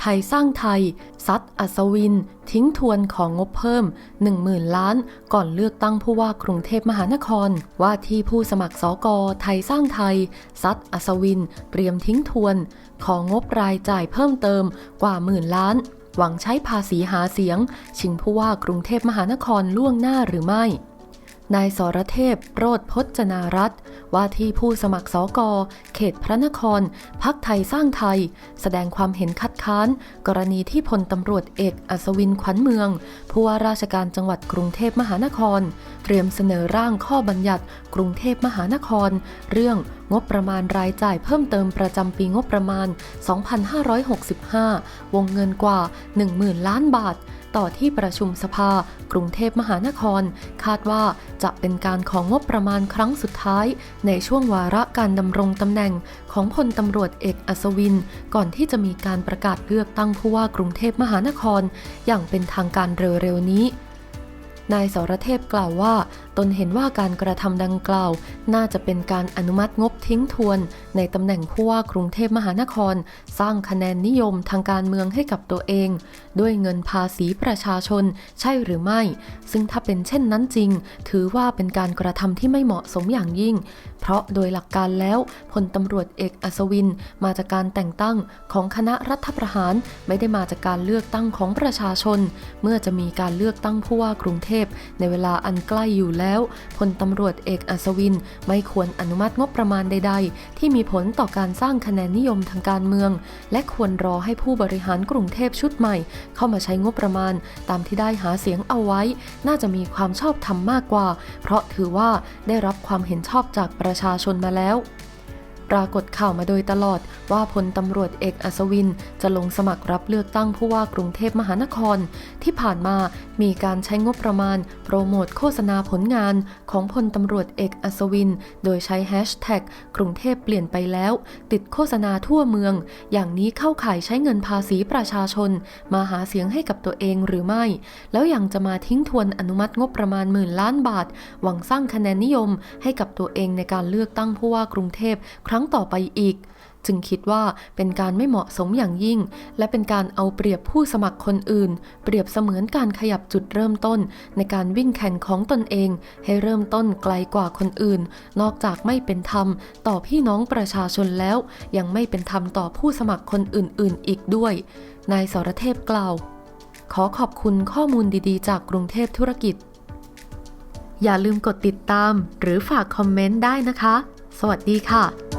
ไทยสร้างไทย ซัดอัศวิน ทิ้งทวนของงบเพิ่ม 10,000 ล้าน ก่อนเลือกตั้งผู้ว่ากรุงเทพมหานคร ว่าที่ผู้สมัครสกไทยสร้างไทย ซัดอัศวิน เตรียมทิ้งทวน ของงบรายจ่ายเพิ่มเติมกว่าหมื่นล้านหวังใช้ภาษีหาเสียง ชิงผู้ว่ากรุงเทพมหานครล่วงหน้าหรือไม่ นายสรเทพโรธพจนารัตว่าที่ผู้สมัครสอกเขตพระนคร พักไทยสร้างไทย แสดงความเห็นคัดค้าน กรณีที่พลตำรวจเอกอัศวินขวัญเมือง ผู้ว่าราชการจังหวัดกรุงเทพมหานคร เตรียมเสนอร่างข้อบัญญัติ กรุงเทพมหานคร เรื่องงบประมาณรายจ่ายเพิ่มเติมประจำปีงบประมาณ 2565 วงเงินกว่า 10,000 ล้านบาท ต่อที่ประชุมสภากรุงเทพมหานคร คาดว่าจะเป็นการของงบประมาณครั้งสุดท้าย ในช่วงวาระการดำรงตำแหน่งของพลตำรวจเอกอัศวิน ก่อนที่จะมีการประกาศเลือกตั้งผู้ว่ากรุงเทพมหานคร อย่างเป็นทางการเร็วๆนี้ นายสรเทพกล่าวว่า ตนเห็นว่าการกระทำดังกล่าว น่าจะเป็นการอนุมัติงบทิ้งทวน ในตำแหน่งผู้ว่ากรุงเทพมหานคร สร้างคะแนนนิยมทางการเมืองให้กับตัวเอง ด้วยเงินภาษีประชาชนใช่หรือไม่ ซึ่งถ้าเป็นเช่นนั้นจริง ถือว่าเป็นการกระทำที่ไม่เหมาะสมอย่างยิ่ง เพราะโดยหลักการแล้วพลตำรวจเอกอัศวิน มาจากการแต่งตั้งของคณะรัฐประหาร ไม่ได้มาจากการเลือกตั้งของประชาชน เมื่อจะมีการเลือกตั้งผู้ว่ากรุงเทพในเวลาอันใกล้อยู่แล้วพลตำรวจเอกอัศวินไม่ควรอนุมัติงบประมาณใด ๆ ที่มีผลต่อการสร้างคะแนนนิยมทางการเมือง และควรรอให้ผู้บริหารกรุงเทพชุดใหม่ เข้ามาใช้งบประมาณ ตามที่ได้หาเสียงเอาไว้ น่าจะมีความชอบธรรมมากกว่า เพราะถือว่าได้รับความเห็นชอบจากประชาชนมาแล้วปรากฏข่าวมาโดยตลอดว่าพลตำรวจเอกอัศวิน จะลงสมัครรับเลือกตั้งผู้ว่ากรุงเทพมหานคร ที่ผ่านมา มีการใช้งบประมาณ โปรโมทโฆษณาผลงานของพลตำรวจเอกอัศวิน โดยใช้แฮชแท็กกรุงเทพเปลี่ยนไปแล้ว ติดโฆษณาทั่วเมือง อย่างนี้เข้าข่ายใช้เงินภาษีประชาชน มาหาเสียงให้กับตัวเองหรือไม่ แล้วยังจะมาทิ้งทวนอนุมัติงบประมาณหมื่นล้านบาท หวังสร้างคะแนนนิยมให้กับตัวเองในการเลือกตั้งผู้ว่ากรุงเทพครั้งต่อไปอีก จึงคิดว่าเป็นการไม่เหมาะสมอย่างยิ่ง และเป็นการเอาเปรียบผู้สมัครคนอื่น เปรียบเสมือนการขยับจุดเริ่มต้น ในการวิ่งแข่งของตนเอง ให้เริ่มต้นไกลกว่าคนอื่น นอกจากไม่เป็นธรรม ต่อพี่น้องประชาชนแล้ว ยังไม่เป็นธรรมต่อผู้สมัครคนอื่น ๆ อีกด้วย นายสรเทพกล่าว ขอขอบคุณข้อมูลดีๆ จากกรุงเทพธุรกิจ อย่าลืมกดติดตาม หรือฝากคอมเมนต์ได้นะคะ สวัสดีค่ะ